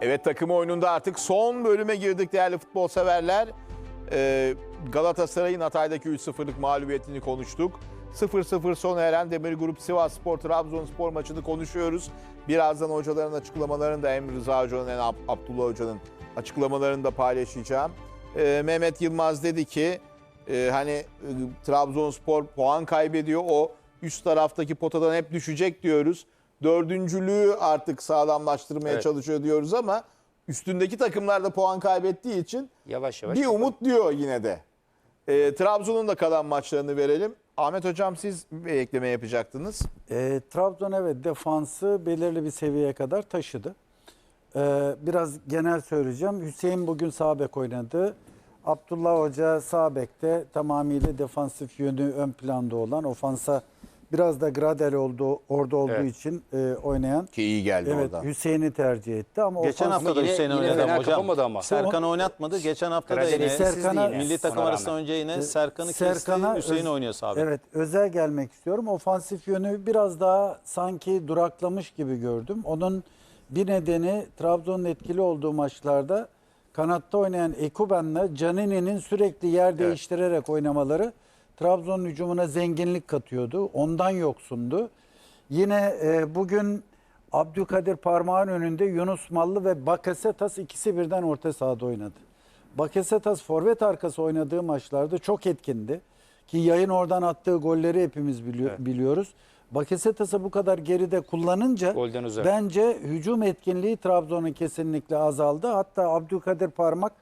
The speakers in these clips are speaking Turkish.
Evet takım oyununda artık son bölüme girdik değerli futbol severler. Ee, Galatasaray'ın Hatay'daki 3-0'lık mağlubiyetini konuştuk. 0-0 sona eren Demir Grup Sivas Spor Trabzonspor maçını konuşuyoruz. Birazdan hocaların açıklamalarını da hem Rıza Hoca'nın hem Ab- Abdullah Hoca'nın açıklamalarını da paylaşacağım. Ee, Mehmet Yılmaz dedi ki e, hani e, Trabzonspor puan kaybediyor o üst taraftaki potadan hep düşecek diyoruz. Dördüncülüğü artık sağlamlaştırmaya Evet. çalışıyor diyoruz ama üstündeki takımlar da puan kaybettiği için Yavaş yavaş. bir umut diyor yine de. Ee, Trabzon'un da kalan maçlarını verelim. Ahmet Hocam siz bir ekleme yapacaktınız. E, Trabzon evet defansı belirli bir seviyeye kadar taşıdı. E, biraz genel söyleyeceğim. Hüseyin bugün sağ bek oynadı. Abdullah Hoca sağ bekte tamamıyla defansif yönü ön planda olan ofansa biraz da Gradel oldu orada olduğu Evet. için e, oynayan. Ki iyi geldi Evet oradan. Hüseyin'i tercih etti ama Geçen ofans- hafta da yine- Hüseyin yine oynadı fena ama hocam. kapamadı ama. Serkan oynatmadı. Geçen hafta da Karadeniz yine Serkan'a- milli takım Ona arasında rağmen. önce yine Serkan'ı kesti. Serkan'a Hüseyin öz- oynuyor. Evet özel gelmek istiyorum. Ofansif yönü biraz daha sanki duraklamış gibi gördüm. Onun bir nedeni Trabzon'un etkili olduğu maçlarda kanatta oynayan Ekuben'le Canini'nin sürekli yer değiştirerek oynamaları Trabzon'un hücumuna zenginlik katıyordu. Ondan yoksundu. Yine e, bugün Abdülkadir Parmağan önünde Yunus Mallı ve Bakasetas ikisi birden orta sahada oynadı. Bakasetas forvet arkası oynadığı maçlarda çok etkindi. Ki yayın oradan attığı golleri hepimiz biliyor, biliyoruz. Bakasetas'ı bu kadar geride kullanınca bence hücum etkinliği Trabzon'un kesinlikle azaldı. Hatta Abdülkadir Parmak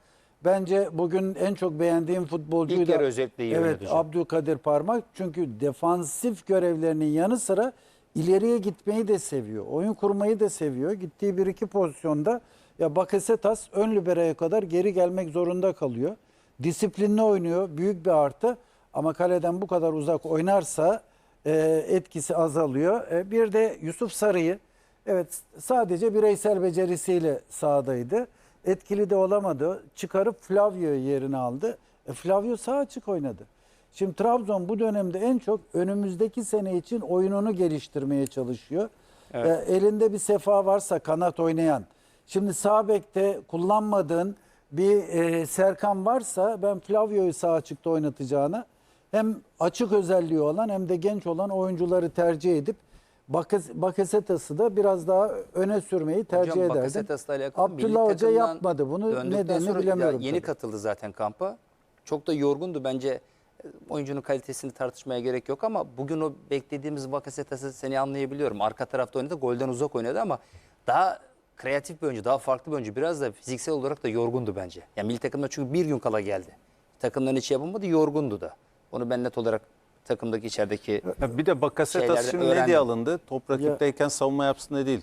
bence bugün en çok beğendiğim futbolcuydu. İlk özellikle iyi Evet hocam. Abdülkadir Parmak çünkü defansif görevlerinin yanı sıra ileriye gitmeyi de seviyor. Oyun kurmayı da seviyor. Gittiği bir iki pozisyonda ya Bakasetas ön liberoya kadar geri gelmek zorunda kalıyor. Disiplinli oynuyor. Büyük bir artı. Ama kaleden bu kadar uzak oynarsa e, etkisi azalıyor. E, bir de Yusuf Sarı'yı evet sadece bireysel becerisiyle sahadaydı. Etkili de olamadı. Çıkarıp Flavio'yu yerine aldı. E, Flavio sağ açık oynadı. Şimdi Trabzon bu dönemde en çok önümüzdeki sene için oyununu geliştirmeye çalışıyor. E, elinde bir sefa varsa kanat oynayan. Şimdi sağ bekte kullanmadığın bir e, Serkan varsa ben Flavio'yu sağ açıkta oynatacağına hem açık özelliği olan hem de genç olan oyuncuları tercih edip Bakas- Bakasetas'ı da biraz daha öne sürmeyi tercih Hocam ederdim. Bakasetas'la alakalı Abdullah Hoca yapmadı bunu. Nedenini bilemiyorum. yeni tabii. katıldı zaten kampa. Çok da yorgundu bence. Oyuncunun kalitesini tartışmaya gerek yok ama bugün o beklediğimiz Bakasetas'ı seni anlayabiliyorum. Arka tarafta oynadı, golden uzak oynadı ama daha kreatif bir oyuncu, daha farklı bir oyuncu. Biraz da fiziksel olarak da yorgundu bence. Yani milli takımda çünkü bir gün kala geldi. Takımdan hiç yapamadı, yorgundu da. Onu ben net olarak takımdaki içerideki Ya Bir de Bakasetas şimdi ne öğrendim. diye alındı? Top rakipteyken savunma yapsın diye değil.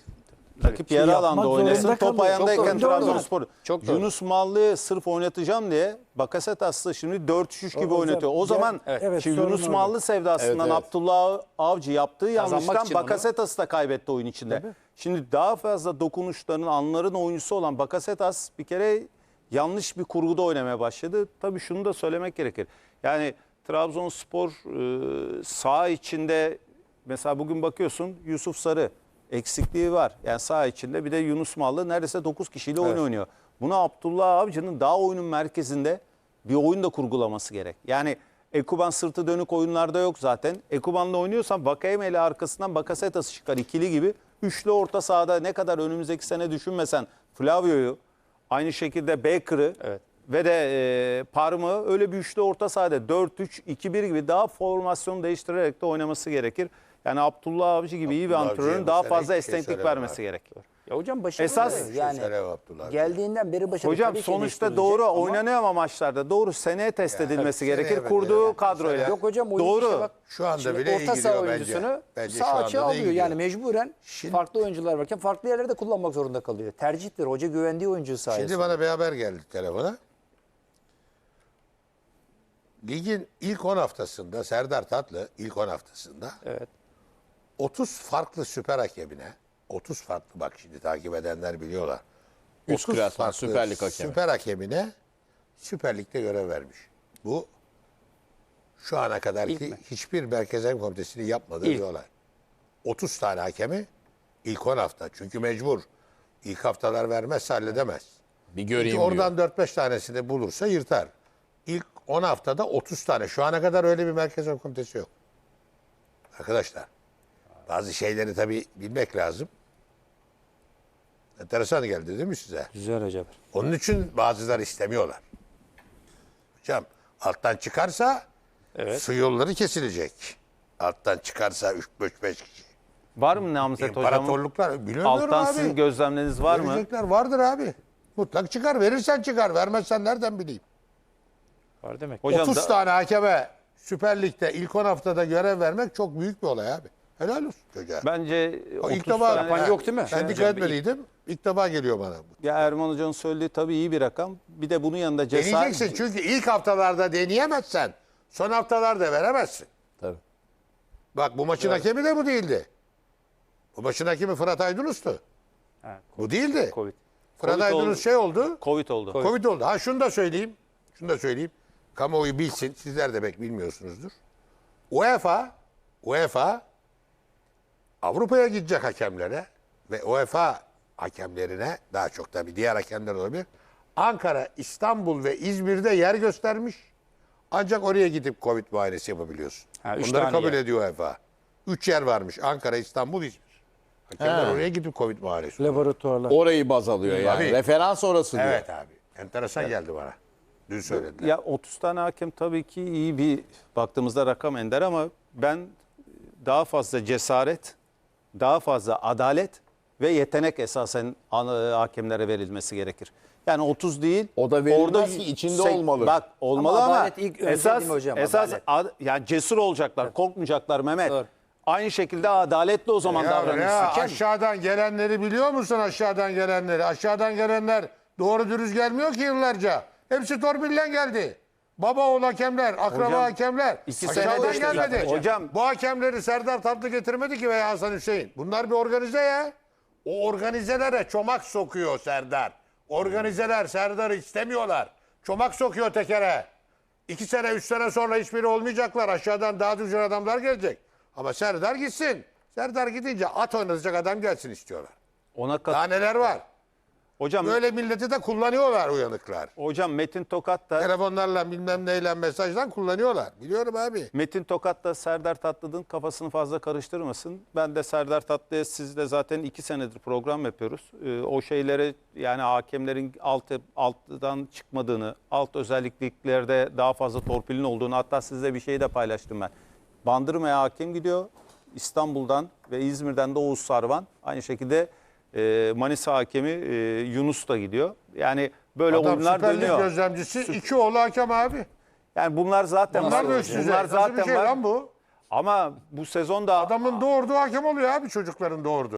Rakip yarı yapmak alanda zorunda oynasın. Top kalıyor. ayağındayken doğru. Trabzonspor. Çok doğru. Yunus Mallı'yı sırf oynatacağım diye Bakasetas'ı şimdi 4-3 gibi O- oynatıyor. O zaman evet. Evet, şimdi sorun Yunus orada. Mallı sevdasından Evet, evet. Abdullah Avcı yaptığı Kazanmak yanlıştan için onu- Bakasetas'ı da kaybetti oyun içinde. Şimdi daha fazla dokunuşların, anların oyuncusu olan Bakasetas bir kere yanlış bir kurguda oynamaya başladı. Tabii şunu da söylemek gerekir. Yani Trabzonspor e, sağ içinde mesela bugün bakıyorsun Yusuf Sarı eksikliği var. Yani sağ içinde bir de Yunus Mallı neredeyse 9 kişiyle oyun oynuyor. Bunu Abdullah Avcı'nın daha oyunun merkezinde bir oyun da kurgulaması gerek. Yani Ekuban sırtı dönük oyunlarda yok zaten. Ekuban'la oynuyorsan Vakayeme ile arkasından Bakasetas'ı çıkar ikili gibi. Üçlü orta sahada ne kadar önümüzdeki sene düşünmesen Flavio'yu aynı şekilde Baker'ı Evet. Ve de e, Parm'ı öyle bir üçlü orta sahada 4-3-2-1 gibi daha formasyon değiştirerek de oynaması gerekir. Yani Abdullah Avcı gibi iyi bir Abdullah antrenörün daha fazla şey esneklik vermesi abi. gerek. Ya hocam başarılı. Esas- yani Söyle Abdullah. geldiğinden beri başarılı. Hocam sonuçta doğru ama- oynanıyor ama maçlarda doğru seneye test edilmesi seneye gerekir kurduğu yani. kadroyla. Seneye- Yok hocam oyun Doğru. işte bak. Şu anda bile orta saha gidiyor bence. oyuncusunu Bence sağ açığa alıyor. gidiyor. Yani mecburen Şimdi- farklı oyuncular varken farklı yerlerde kullanmak zorunda kalıyor. Tercihtir. Hoca güvendiği oyuncu sayesinde. Şimdi bana bir haber geldi telefona. Ligin ilk 10 haftasında Serdar Tatlı ilk 10 haftasında Evet. 30 farklı süper hakemine 30 farklı bak şimdi takip edenler biliyorlar. Üst 30 klasman, farklı Süper Lig hakemi. Süper hakemine Süper Lig'de görev vermiş. Bu şu ana kadar ki hiçbir Merkez Hakem Komitesi'nin yapmadığı İlk. bir olay. 30 tane hakemi ilk 10 hafta. Çünkü mecbur. İlk haftalar vermezse halledemez. Bir göreyim Çünkü diyor. oradan 4-5 tanesini bulursa yırtar. İlk 10 haftada 30 tane. Şu ana kadar öyle bir merkez hakem komitesi yok. Arkadaşlar bazı şeyleri tabii bilmek lazım. Enteresan geldi değil mi size? Güzel hocam. Onun için bazıları istemiyorlar. Hocam alttan çıkarsa su yolları kesilecek. Alttan çıkarsa 3-5 kişi. Var mı Namzet Hocam? İmparatorluklar bilmiyorum Alttan abi. sizin gözlemleriniz var mı? Verecekler vardır abi. Mutlak çıkar. Verirsen çıkar. Vermezsen nereden bileyim? Var demek. Hocam 30 da- tane hakeme Süper Lig'de ilk 10 haftada görev vermek çok büyük bir olay abi. Helal olsun çocuğa. Bence O 30 ilk defa tane- yapan yok değil mi? Ben dikkat etmeliydim. İlk defa geliyor bana. Ya Erman Hoca'nın söylediği tabii iyi bir rakam. Bir de bunun yanında cesaret... Deneyeceksin çünkü ilk haftalarda deneyemezsen son haftalarda veremezsin. Tabii. Bak bu maçın hakemi de bu değildi. Bu maçın hakemi Fırat Aydınus'tu. Ha, Bu değildi. Covid. Fırat Covid Aydınus oldu. şey oldu. Covid oldu. Covid oldu. Ha şunu da söyleyeyim. Şunu da söyleyeyim. Kamuoyu bilsin. Sizler de pek bilmiyorsunuzdur. UEFA UEFA Avrupa'ya gidecek hakemlere ve UEFA hakemlerine daha çok tabii diğer hakemler olabilir. Ankara, İstanbul ve İzmir'de yer göstermiş. Ancak oraya gidip Covid muayenesi yapabiliyorsun. Ha, üç Bunları tane kabul yer. ediyor UEFA. Üç yer varmış. Ankara, İstanbul, İzmir. Hakemler Ha. oraya gidip Covid muayenesi. Laboratuvarlar. Orayı baz alıyor yani. Tabii. Referans orası diyor. Evet abi. Enteresan geldi bana. Dün söylediler. Ya 30 tane hakem tabii ki iyi bir baktığımızda rakam ender ama ben daha fazla cesaret, daha fazla adalet ve yetenek esasen ana- hakemlere verilmesi gerekir. Yani 30 değil. O da verilmez ki, içinde sek- olmalı. Bak olmalı Ama ama, adalet ilk önce esas değil mi hocam? esas Adalet. ad- yani cesur olacaklar, korkmayacaklar Mehmet. Doğru. Aynı şekilde adaletli o zaman Ya, davranırsın. ya aşağıdan gelenleri biliyor musun aşağıdan gelenleri? Aşağıdan gelenler doğru dürüst gelmiyor ki yıllarca. Hepsi torpille geldi. Baba oğul hakemler, akraba Hocam, hakemler. iki aşağıdan senede işte gelmedi. zaten hocam. Bu hakemleri Serdar Tatlı getirmedi ki veya Hasan Hüseyin. Bunlar bir organize ya. O organizelere çomak sokuyor Serdar. Organizeler Serdar'ı istemiyorlar. Çomak sokuyor tekere. İki sene, üç sene sonra hiçbiri olmayacaklar. Aşağıdan daha düzgün adamlar gelecek. Ama Serdar gitsin. Serdar gidince at oynatacak adam gelsin istiyorlar. Ona kat- Daha neler var? Hocam Böyle milleti de kullanıyorlar uyanıklar. hocam Metin Tokat da Telefonlarla bilmem neyle mesajdan kullanıyorlar. Biliyorum abi. Metin Tokat da Serdar Tatlı'nın kafasını fazla karıştırmasın. Ben de Serdar Tatlı'ya sizle zaten iki senedir program yapıyoruz. Ee, o şeyleri yani hakemlerin alt, alttan çıkmadığını, alt özelliklerde daha fazla torpilin olduğunu hatta sizle bir şey de paylaştım ben. Bandırma'ya hakem gidiyor. İstanbul'dan ve İzmir'den de Oğuz Sarvan. Aynı şekilde e, Manisa hakemi e, Yunus da gidiyor. Yani böyle Adam oyunlar Süper Lig dönüyor. gözlemcisi iki oğlu hakem abi. Yani bunlar zaten Bunlar var. da üst düzey. Bunlar Nasıl zaten bir şey var. lan bu? Ama bu sezonda Adamın doğurduğu hakem oluyor abi çocukların doğurduğu.